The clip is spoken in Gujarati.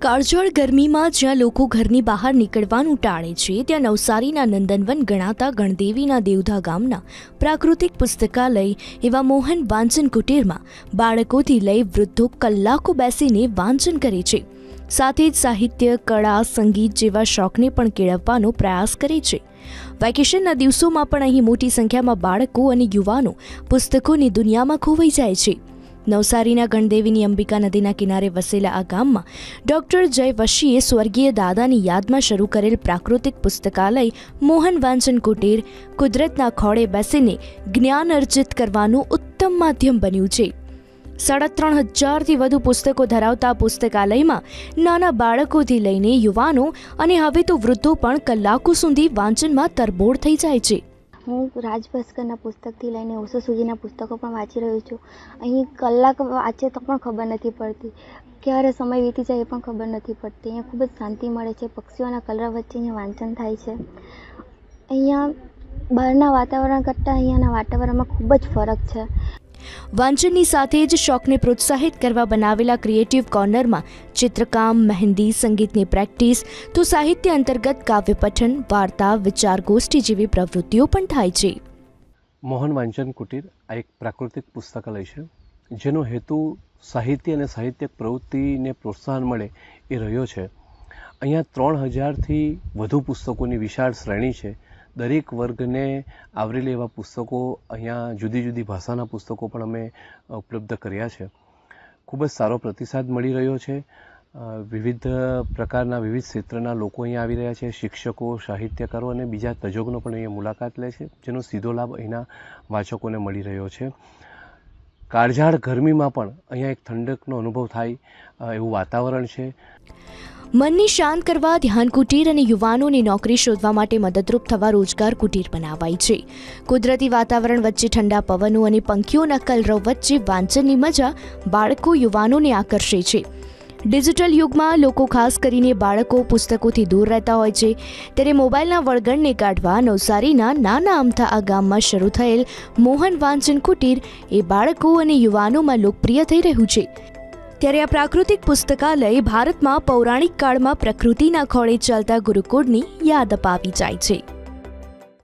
કાળઝાળ ગરમીમાં જ્યાં લોકો ઘરની બહાર નીકળવાનું ટાળે છે, ત્યાં નવસારીના નંદનવન ગણાતા ગણદેવીના દેવધા ગામના પ્રાકૃતિક પુસ્તકાલય એવા મોહન વાંચન કુટીરમાં બાળકોથી લઈ વૃદ્ધો કલાકો બેસીને વાંચન કરે છે. સાથે જ સાહિત્ય, કળા, સંગીત જેવા શોખને પણ કેળવવાનો પ્રયાસ કરે છે. વેકેશનના દિવસોમાં પણ અહીં મોટી સંખ્યામાં બાળકો અને યુવાનો પુસ્તકોની દુનિયામાં ખોવાઈ જાય છે. નવસારીના ગણદેવીની અંબિકા નદીના કિનારે વસેલા આ ગામમાં ડોક્ટર જય વશીએ સ્વર્ગીય દાદાની યાદમાં શરૂ કરેલ પ્રાકૃતિક પુસ્તકાલય મોહન વાંચન કુટીર કુદરતના ખોળે બેસીને જ્ઞાન અર્જિત કરવાનું ઉત્તમ માધ્યમ બન્યું છે. સાડા ત્રણ હજારથી વધુ પુસ્તકો ધરાવતા પુસ્તકાલયમાં નાના બાળકોથી લઈને યુવાનો અને હવે તો વૃદ્ધો પણ કલાકો સુધી વાંચનમાં તરબોળ થઈ જાય છે. હું રાજભાસ્કરના પુસ્તકથી લઈને ઓશો સુધીના પુસ્તકો પણ વાંચી રહ્યો છું. અહીં કલાક વાંચે તો પણ ખબર નથી પડતી. ક્યારે સમય વીતી જાય એ પણ ખબર નથી પડતી. અહીંયા ખૂબ જ શાંતિ મળે છે. પક્ષીઓના કલરવ વચ્ચે અહીંયા વાંચન થાય છે. અહીંયા બહારના વાતાવરણ કરતાં અહીંયાના વાતાવરણમાં ખૂબ જ ફરક છે. વાંચનની સાથે જ શોખને પ્રોત્સાહિત કરવા બનાવેલા ક્રિએટિવ કોર્નરમાં ચિત્રકામ, મહેંદી, સંગીતની પ્રેક્ટિસ તો સાહિત્ય અંતર્ગત કાવ્ય પઠન, વાર્તા, વિચાર ગોષ્ઠી જેવી પ્રવૃત્તિઓ પણ થાય છે. મોહન વાંચન કુટીર આ એક પ્રાકૃતિક પુસ્તકાલય છે, જેનો હેતુ સાહિત્ય અને સાહિત્યિક પ્રવૃત્તિને પ્રોત્સાહન મળે એ રહ્યો છે. અહીંયા ત્રણ હજારથી વધુ પુસ્તકોની વિશાળ શ્રેણી છે દરેક વર્ગને આવરેલી એવા પુસ્તકો અહીંયા જુદી જુદી ભાષાના પુસ્તકો પણ અમે ઉપલબ્ધ કર્યા છે. ખૂબ જ સારો પ્રતિસાદ મળી રહ્યો છે. વિવિધ પ્રકારના વિવિધ ક્ષેત્રના લોકો અહીંયા આવી રહ્યા છે. શિક્ષકો, સાહિત્યકારો અને બીજા તજજ્ઞો પણ અહીંયા મુલાકાત લે છે, જેનો સીધો લાભ અહીંના વાચકોને મળી રહ્યો છે. કાળઝાળ ગરમીમાં પણ અહીંયા એક ઠંડકનો અનુભવ થાય એવું વાતાવરણ છે. મનને શાંત કરવા, ધ્યાન કુટીર અને યુવાનોને નોકરી શોધવા માટે મદદરૂપ થવા રોજગાર કુટીર બનાવાય છે. કુદરતી વાતાવરણ વચ્ચે ઠંડા પવનો અને પંખીઓના કલરવ વચ્ચે વાંચનની મજા બાળકો, યુવાનોને આકર્ષે છે. ડિજિટલ યુગમાં લોકો ખાસ કરીને બાળકો પુસ્તકોથી દૂર રહેતા હોય છે. ત્યારે મોબાઈલના વળગણને કાઢવા નવસારીના નાના અમથા આ ગામમાં શરૂ થયેલ મોહન વાંચન કુટીર એ બાળકો અને યુવાનોમાં લોકપ્રિય થઈ રહ્યું છે. ત્યારે આ પ્રાકૃતિક પુસ્તકાલય ભારતમાં પૌરાણિક કાળમાં પ્રકૃતિના ખોળે ચાલતા ગુરુકુળની યાદ અપાવી જાય છે.